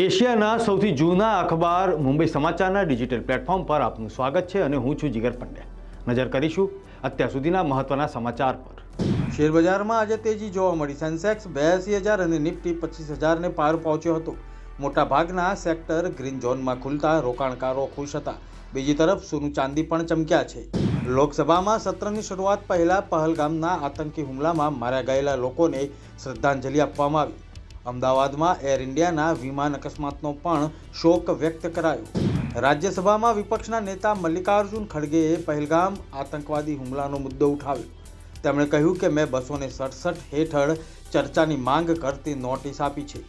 એશિયાના સૌથી જૂના અખબાર મુંબઈ સમાચારના ડિજિટલ પ્લેટફોર્મ પર આપનું સ્વાગત છે અને હું છું જીગર પંડ્યા. નજર કરીશું અત્યાર સુધીના મહત્વના સમાચાર પર. શેરબજારમાં આજે તેજી જોવા મળી. સેન્સેક્સ બ્યાસી હજાર અને નિફ્ટી પચીસ હજારને પાર પહોંચ્યો હતો. મોટાભાગના સેક્ટર ગ્રીન ઝોનમાં ખુલતા રોકાણકારો ખુશ હતા. બીજી તરફ સોનું ચાંદી પણ ચમક્યા છે. લોકસભામાં સત્રની શરૂઆત પહેલા પહલગામના આતંકી હુમલામાં માર્યા ગયેલા લોકોને શ્રદ્ધાંજલિ આપવામાં આવી. અમદાવાદમાં એર ઇન્ડિયાના વિમાન અકસ્માતનો પણ શોક વ્યક્ત કરાયો. રાજ્યસભામાં વિપક્ષના નેતા મલ્લિકાર્જુન ખડગેએ પહેલગામ આતંકવાદી હુમલાનો મુદ્દો ઉઠાવ્યો. તેમણે કહ્યું કે મેં બસોને સડસઠ હેઠળ ચર્ચાની માંગ કરતી નોટિસ આપી છે.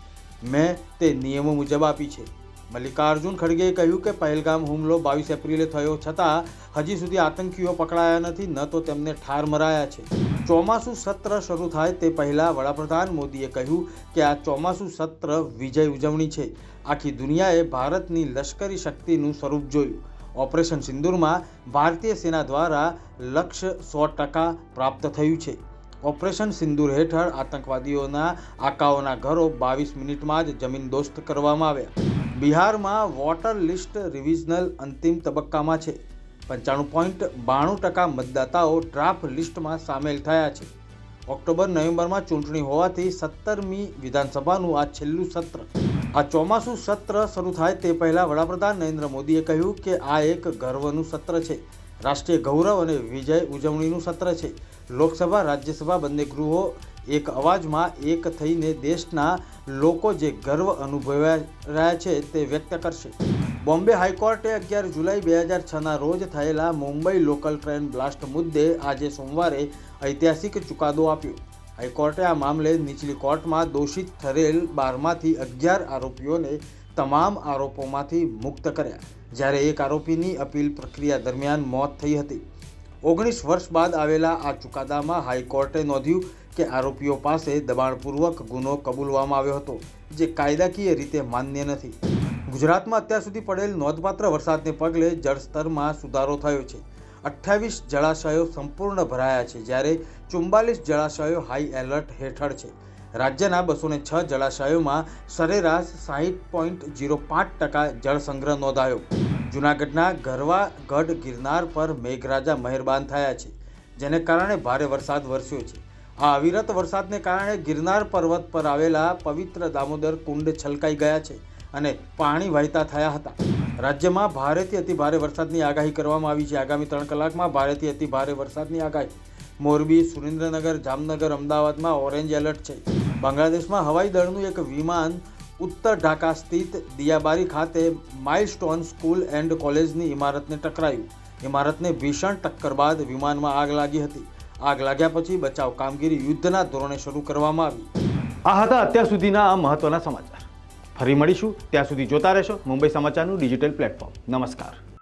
મેં તે નિયમો મુજબ આપી છે. મલ્લિકાર્જુન ખડગેએ કહ્યું કે પહેલગામ હુમલો બાવીસ એપ્રિલે થયો છતાં હજી સુધી આતંકીઓ પકડાયા નથી, ન તો તેમને ઠાર મરાયા છે. ચોમાસું સત્ર શરૂ થાય તે પહેલાં વડાપ્રધાન મોદીએ કહ્યું કે આ ચોમાસું સત્ર વિજય ઉજવણી છે. આખી દુનિયાએ ભારતની લશ્કરી શક્તિનું સ્વરૂપ જોયું. ઓપરેશન સિંદૂરમાં ભારતીય સેના દ્વારા લક્ષ્ય સો ટકા પ્રાપ્ત થયું છે. ઓપરેશન સિંદૂર હેઠળ આતંકવાદીઓના આકાઓના ઘરો બાવીસ મિનિટમાં જ જમીનદોસ્ત કરવામાં આવ્યા. બિહારમાં વોટર લિસ્ટ રિવિઝનલ અંતિમ તબક્કામાં છે. પંચાણું પોઈન્ટ બાણું ટકા મતદાતાઓ ડ્રાફ્ટ લિસ્ટમાં સામેલ થયા છે. ઓક્ટોબર, નવેમ્બરમાં ચૂંટણી હોવાથી સત્તરમી વિધાનસભાનું આ છેલ્લું સત્ર. આ ચોમાસું સત્ર શરૂ થાય તે પહેલાં વડાપ્રધાન નરેન્દ્ર મોદીએ કહ્યું કે આ એક ગર્વનું સત્ર છે. રાષ્ટ્રીય ગૌરવ અને વિજય ઉજવણીનું સત્ર છે. લોકસભા, રાજ્યસભા બંને ગૃહો એક અવાજમાં એક થઈને દેશના લોકો જે ગર્વ અનુભવ્યા રહ્યા છે તે વ્યક્ત કરશે. બોમ્બે હાઈકોર્ટે અગિયાર જુલાઈ બે હજાર છના રોજ થયેલા મુંબઈ લોકલ ટ્રેન બ્લાસ્ટ મુદ્દે આજે સોમવારે ઐતિહાસિક ચુકાદો આપ્યો. હાઈકોર્ટે આ મામલે નીચલી કોર્ટમાં દોષિત ઠરેલ બારમાંથી અગિયાર આરોપીઓને તમામ આરોપોમાંથી મુક્ત કર્યા. જ્યારે એક આરોપીની અપીલ પ્રક્રિયા દરમિયાન મોત થઈ હતી. ઓગણીસ વર્ષ બાદ આવેલા આ ચુકાદામાં હાઈકોર્ટે નોંધ્યું કે આરોપીઓ પાસે દબાણપૂર્વક ગુનો કબૂલવામાં આવ્યો હતો, જે કાયદાકીય રીતે માન્ય નથી. ગુજરાતમાં અત્યાર સુધી પડેલ નોંધપાત્ર વરસાદને પગલે જળસ્તરમાં સુધારો થયો છે. અઠ્ઠાવીસ જળાશયો સંપૂર્ણ ભરાયા છે, જ્યારે ચુમ્બાલીસ જળાશયો હાઈ એલર્ટ હેઠળ છે. રાજ્યના બસો ને છ જળાશયોમાં સરેરાશ સાહીઠ પોઈન્ટ જીરો પાંચ ટકા જળ સંગ્રહ નોંધાયો. જૂનાગઢના ગરવા ગઢ ગિરનાર પર મેઘરાજા મહેરબાન થયા છે, જેને કારણે ભારે વરસાદ વરસ્યો છે. આ અવિરત વરસાદને કારણે ગિરનાર પર્વત પર આવેલા પવિત્ર દામોદર કુંડ છલકાઈ ગયા છે અને પાણી વહેતા થયા હતા. રાજ્યમાં ભારેથી અતિ ભારે વરસાદની આગાહી કરવામાં આવી છે. આગામી ત્રણ કલાકમાં ભારેથી અતિ ભારે વરસાદની આગાહી. મોરબી, સુરેન્દ્રનગર, જામનગર, અમદાવાદમાં ઓરેન્જ એલર્ટ છે. બાંગ્લાદેશમાં હવાઈ દળનું એક વિમાન ઉત્તર ઢાકા સ્થિત દિયાબારી ખાતે માઇલસ્ટોન સ્કૂલ એન્ડ કોલેજની ઇમારતને ટકરાયું. ઇમારતને ભીષણ ટક્કર બાદ વિમાનમાં આગ લાગી હતી. આગ લાગ્યા પછી બચાવ કામગીરી યુદ્ધના ધોરણે શરૂ કરવામાં આવી. આ હતા અત્યાર સુધીના આ મહત્વના સમાચાર. ફરી મળીશું. ત્યાં સુધી જોતા રહેશો મુંબઈ સમાચારનું ડિજિટલ પ્લેટફોર્મ. નમસ્કાર.